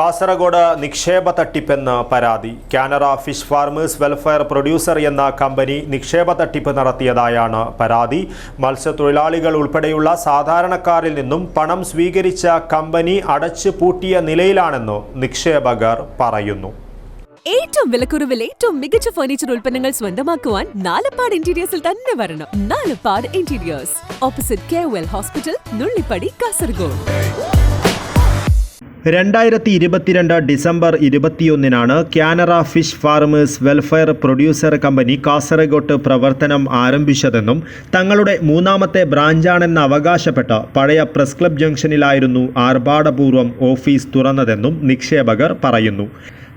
കാസർഗോഡ് നിക്ഷേപ തട്ടിപ്പെന്ന് പരാതി. Canara fish farmers welfare producer എന്ന കമ്പനി നിക്ഷേപ തട്ടിപ്പ് നടത്തിയതായാണ് പരാതി. മത്സ്യത്തൊഴിലാളികൾ ഉൾപ്പെടെയുള്ള സാധാരണക്കാരിൽ നിന്നും പണം സ്വീകരിച്ച കമ്പനി അടച്ചു പൂട്ടിയ നിലയിലാണെന്ന് നിക്ഷേപകർ പറയുന്നു. ഏറ്റവും വിലക്കുറവിൽ ഏറ്റവും മികച്ച ഫർണിച്ചർ ഉൽപ്പന്നങ്ങൾ സ്വന്തമാക്കുവാൻ നാലപ്പാട് ഇന്റീരിയേഴ്സിൽ തന്നെ വരണം. Nalappad interiors opposite K hospital Nullippady Kasaragod രണ്ടായിരത്തി ഇരുപത്തിരണ്ട് December ഇരുപത്തിയൊന്നിനാണ് Canara fish farmers welfare producer company കാസർഗോട്ട് പ്രവർത്തനം ആരംഭിച്ചതെന്നും തങ്ങളുടെ മൂന്നാമത്തെ ബ്രാഞ്ചാണെന്ന് അവകാശപ്പെട്ട പഴയ പ്രസ് ക്ലബ് ജംഗ്ഷനിലായിരുന്നു ആർഭാടപൂർവം ഓഫീസ് തുറന്നതെന്നും നിക്ഷേപകർ പറയുന്നു.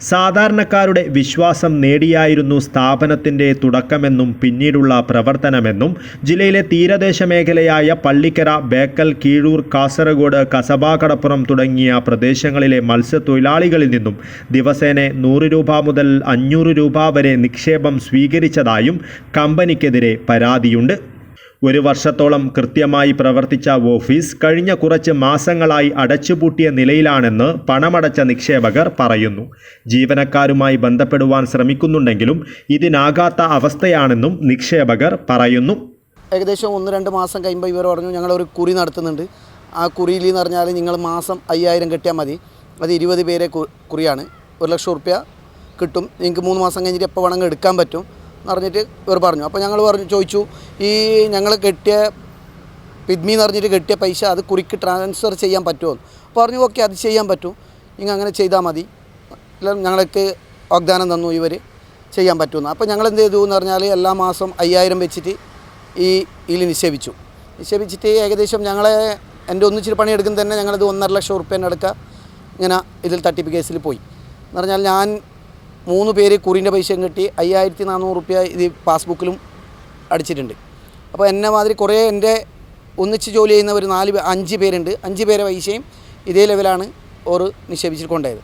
സാധാരണക്കാരുടെ വിശ്വാസം നേടിയായിരുന്നു സ്ഥാപനത്തിന്റെ തുടക്കമെന്നും പിന്നീടുള്ള പ്രവർത്തനമെന്നും ജില്ലയിലെ തീരദേശ മേഖലയായ പള്ളിക്കര ബേക്കൽ കീഴൂർ കാസർഗോഡ് കസബാകടപ്പുറം തുടങ്ങിയ പ്രദേശങ്ങളിലെ മത്സ്യത്തൊഴിലാളികളിൽ നിന്നും ദിവസേന നൂറ് രൂപ മുതൽ അഞ്ഞൂറ് രൂപ വരെ നിക്ഷേപം സ്വീകരിച്ചതായും കമ്പനിക്കെതിരെ പരാതിയുണ്ട്. ഒരു വർഷത്തോളം കൃത്യമായി പ്രവർത്തിച്ച ഓഫീസ് കഴിഞ്ഞ കുറച്ച് മാസങ്ങളായി അടച്ചുപൂട്ടിയ നിലയിലാണെന്ന് പണമടച്ച നിക്ഷേപകർ പറയുന്നു. ജീവനക്കാരുമായി ബന്ധപ്പെടുവാൻ ശ്രമിക്കുന്നുണ്ടെങ്കിലും ഇതിനാകാത്ത അവസ്ഥയാണെന്നും നിക്ഷേപകർ പറയുന്നു. ഏകദേശം ഒന്ന് രണ്ട് മാസം കഴിയുമ്പോൾ ഇവർ പറഞ്ഞു ഞങ്ങളൊരു കുറി നടത്തുന്നുണ്ട്. ആ കുറിയിൽ എന്ന് പറഞ്ഞാൽ നിങ്ങൾ മാസം അയ്യായിരം കെട്ടിയാൽ മതി. അത് ഇരുപത് പേരെ കുറിയാണ്. ഒരു ലക്ഷം റുപ്യ കിട്ടും. നിങ്ങൾക്ക് മൂന്ന് മാസം കഴിഞ്ഞിട്ട് എപ്പോൾ വേണമെങ്കിൽ എടുക്കാൻ പറ്റും. പറഞ്ഞിട്ട് ഇവർ പറഞ്ഞു. അപ്പോൾ ഞങ്ങൾ പറഞ്ഞു ചോദിച്ചു ഈ ഞങ്ങൾ കെട്ടിയ പിദ്മി എന്ന് പറഞ്ഞിട്ട് കെട്ടിയ പൈസ അത് കുറിക്ക് ട്രാൻസ്ഫർ ചെയ്യാൻ പറ്റുമോ അപ്പോൾ പറഞ്ഞു ഓക്കെ അത് ചെയ്യാൻ പറ്റും. നിങ്ങൾ അങ്ങനെ ചെയ്താൽ മതി. എല്ലാം ഞങ്ങൾക്ക് വാഗ്ദാനം തന്നു ഇവർ ചെയ്യാൻ പറ്റുമെന്ന്. അപ്പോൾ ഞങ്ങൾ എന്ത് ചെയ്തു എന്ന് പറഞ്ഞാൽ എല്ലാ മാസം അയ്യായിരം വെച്ചിട്ട് ഈ ഇതിൽ നിക്ഷേപിച്ചു. നിക്ഷേപിച്ചിട്ട് ഏകദേശം ഞങ്ങളെ എന്റെ ഒന്നിച്ചിട്ട് പണിയെടുക്കുന്ന തന്നെ ഞങ്ങളിത് ഒന്നര ലക്ഷം റുപ്യേന്റെ അടുക്ക ഇങ്ങനെ ഇതിൽ തട്ടിപ്പ് കേസിൽ പോയി. എന്ന് പറഞ്ഞാൽ ഞാൻ മൂന്ന് പേര് കുറിന്റെ പൈസയും കിട്ടി അയ്യായിരത്തി നാനൂറ് റുപ്യ ഇത് പാസ്ബുക്കിലും അടിച്ചിട്ടുണ്ട്. അപ്പോൾ എന്നെ മാതിരി കുറേ എന്റെ ഒന്നിച്ച് ജോലി ചെയ്യുന്നവർ നാല് അഞ്ച് പേരുണ്ട്. അഞ്ച് പേരെ പൈസയും ഇതേ ലെവലാണ് ഓർ നിക്ഷേപിച്ചിട്ട് കൊണ്ടുപോയത്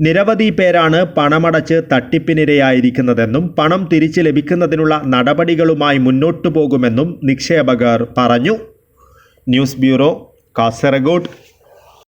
നിരവധി പേരാണ് പണമടച്ച് തട്ടിപ്പിനിരയായിരിക്കുന്നതെന്നും പണം തിരിച്ചു ലഭിക്കുന്നതിനുള്ള നടപടികളുമായി മുന്നോട്ടു പോകുമെന്നും നിക്ഷേപകർ പറഞ്ഞു. News bureau Kasaragod.